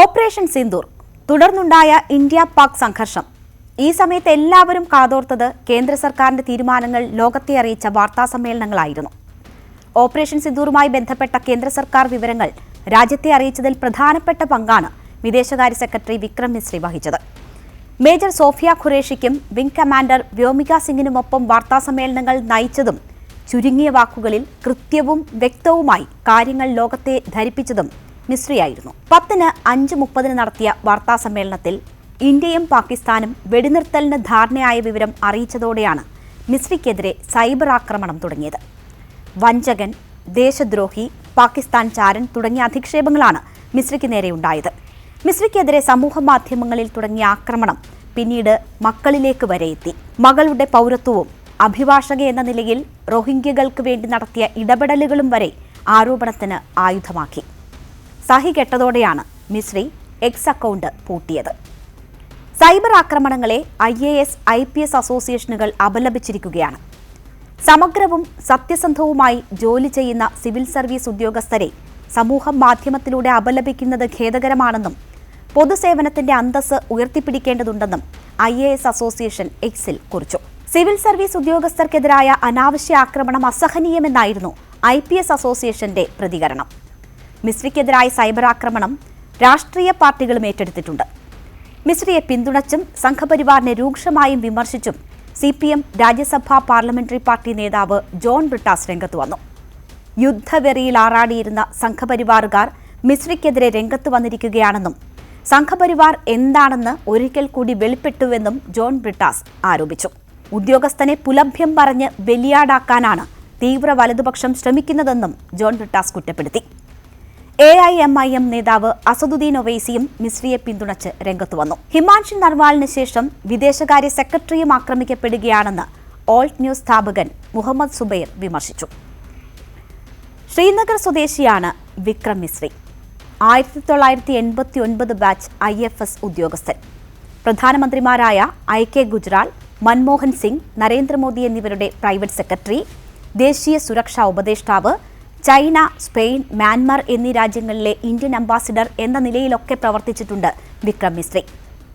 Operation Sindoor തുടർന്നുണ്ടായ India Pak സംഘർഷം. ഈ സമയത്ത് എല്ലാവരും കാതോർത്തത് കേന്ദ്ര സർക്കാരിന്റെ തീരുമാനങ്ങൾ ലോകത്തെ അറിയിച്ച വാർത്താ സമ്മേളനങ്ങളായിരുന്നു. ഓപ്പറേഷൻ സിന്ദൂറുമായി ബന്ധപ്പെട്ട കേന്ദ്ര സർക്കാർ വിവരങ്ങൾ രാജ്യത്തെ അറിയിച്ചതിൽ പ്രധാനപ്പെട്ട പങ്കാണ് വിദേശകാര്യ സെക്രട്ടറി വിക്രം മിശ്രി വഹിച്ചത്. മേജർ സോഫിയ ഖുറേഷിക്കും വിംഗ് കമാൻഡർ വ്യോമിക സിംഗിനുമൊപ്പം വാർത്താ സമ്മേളനങ്ങൾ നയിച്ചതും ചുരുങ്ങിയ വാക്കുകളിൽ കൃത്യവും വ്യക്തവുമായി കാര്യങ്ങൾ ലോകത്തെ ധരിപ്പിച്ചതും മിശ്രിയായിരുന്നു. പത്തിന് അഞ്ച് മുപ്പതിന് നടത്തിയ വാർത്താ സമ്മേളനത്തിൽ ഇന്ത്യയും പാകിസ്ഥാനും വെടിനിർത്തലിന് ധാരണയായ വിവരം അറിയിച്ചതോടെയാണ് മിശ്രിക്കെതിരെ സൈബർ ആക്രമണം തുടങ്ങിയത്. വഞ്ചകൻ ദേശദ്രോഹി പാകിസ്ഥാൻ ചാരൻ തുടങ്ങിയ അധിക്ഷേപങ്ങളാണ് മിശ്രിക്ക് നേരെ ഉണ്ടായത്. മിശ്രിക്കെതിരെ സമൂഹ മാധ്യമങ്ങളിൽ തുടങ്ങിയ ആക്രമണം പിന്നീട് മക്കളിലേക്ക് വരെ എത്തി. മകളുടെ പൗരത്വവും അഭിഭാഷക എന്ന നിലയിൽ റോഹിംഗ്യകൾക്ക് വേണ്ടി നടത്തിയ ഇടപെടലുകളും വരെ ആരോപണത്തിന് ആയുധമാക്കി. സഹി കെട്ടതോടെയാണ് മിശ്രി എക്സ് അക്കൗണ്ട് പൂട്ടിയത്. സൈബർ ആക്രമണങ്ങളെ I A S I P S അസോസിയേഷനുകൾ അപലപിച്ചിരിക്കുകയാണ്. സമഗ്രവും സത്യസന്ധവുമായി ജോലി ചെയ്യുന്ന സിവിൽ സർവീസ് ഉദ്യോഗസ്ഥരെ സമൂഹ മാധ്യമത്തിലൂടെ അപലപിക്കുന്നത് ഖേദകരമാണെന്നും പൊതുസേവനത്തിന്റെ അന്തസ്സ് ഉയർത്തിപ്പിടിക്കേണ്ടതുണ്ടെന്നും ഐ എ എസ് അസോസിയേഷൻ എക്സിൽ കുറിച്ചു. സിവിൽ സർവീസ് ഉദ്യോഗസ്ഥർക്കെതിരായ അനാവശ്യ ആക്രമണം അസഹനീയമെന്നായിരുന്നു ഐ പി എസ് അസോസിയേഷന്റെ പ്രതികരണം. മിശ്രിക്കെതിരായ സൈബർ ആക്രമണം രാഷ്ട്രീയ പാർട്ടികളും ഏറ്റെടുത്തിട്ടുണ്ട്. മിശ്രിയെ പിന്തുണച്ചും സംഘപരിവാറിനെ രൂക്ഷമായും വിമർശിച്ചും C P M Rajya Sabha parliamentary party നേതാവ് ജോൺ ബ്രിട്ടാസ് രംഗത്ത് വന്നു. യുദ്ധവെറിയിൽ ആറാടിയിരുന്ന സംഘപരിവാറുകാർ മിശ്രിക്കെതിരെ രംഗത്ത് വന്നിരിക്കുകയാണെന്നും സംഘപരിവാർ എന്താണെന്ന് ഒരിക്കൽ കൂടി വെളിപ്പെട്ടുവെന്നും ജോൺ ബ്രിട്ടാസ് ആരോപിച്ചു. ഉദ്യോഗസ്ഥനെ പുലഭ്യം പറഞ്ഞ് ബലിയാടാക്കാനാണ് തീവ്ര വലതുപക്ഷം ശ്രമിക്കുന്നതെന്നും ജോൺ ബ്രിട്ടാസ് കുറ്റപ്പെടുത്തി. A I M I M നേതാവ് അസദുദ്ദീൻ ഒവൈസിയും മിശ്രിയെ പിന്തുണച്ച് രംഗത്തു വന്നു. ഹിമാൻഷു നർവാളിന് ശേഷം വിദേശകാര്യ സെക്രട്ടറിയും ആക്രമിക്കപ്പെടുകയാണെന്ന് ഓൾട്ട് ന്യൂസ് സ്ഥാപകൻ മുഹമ്മദ് സുബൈർ വിമർശിച്ചു. ശ്രീനഗർ സ്വദേശിയാണ് വിക്രം മിശ്രി. ആയിരത്തി തൊള്ളായിരത്തി എൺപത്തി ഒൻപത് ബാച്ച് ഐ എഫ് എസ് ഉദ്യോഗസ്ഥൻ. പ്രധാനമന്ത്രിമാരായ ഐ കെ ഗുജ്റാൾ മൻമോഹൻ സിംഗ് നരേന്ദ്രമോദി എന്നിവരുടെ പ്രൈവറ്റ് സെക്രട്ടറി ദേശീയ സുരക്ഷാ ഉപദേഷ്ടാവ് ചൈന സ്പെയിൻ മ്യാൻമാർ എന്നീ രാജ്യങ്ങളിലെ ഇന്ത്യൻ അംബാസിഡർ എന്ന നിലയിലൊക്കെ പ്രവർത്തിച്ചിട്ടുണ്ട് വിക്രം മിശ്രി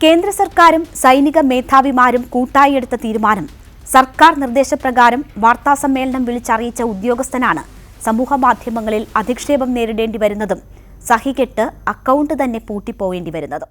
കേന്ദ്ര സർക്കാരും സൈനിക മേധാവിമാരും കൂട്ടായി എടുത്ത തീരുമാനം. സർക്കാർ നിർദ്ദേശപ്രകാരം വാർത്താസമ്മേളനം വിളിച്ചറിയിച്ച ഉദ്യോഗസ്ഥനാണ് സമൂഹമാധ്യമങ്ങളിൽ അധിക്ഷേപം നേരിടേണ്ടി വരുന്നതും സഹികെട്ട് അക്കൗണ്ട് തന്നെ പൂട്ടിപ്പോയേണ്ടി വരുന്നതും.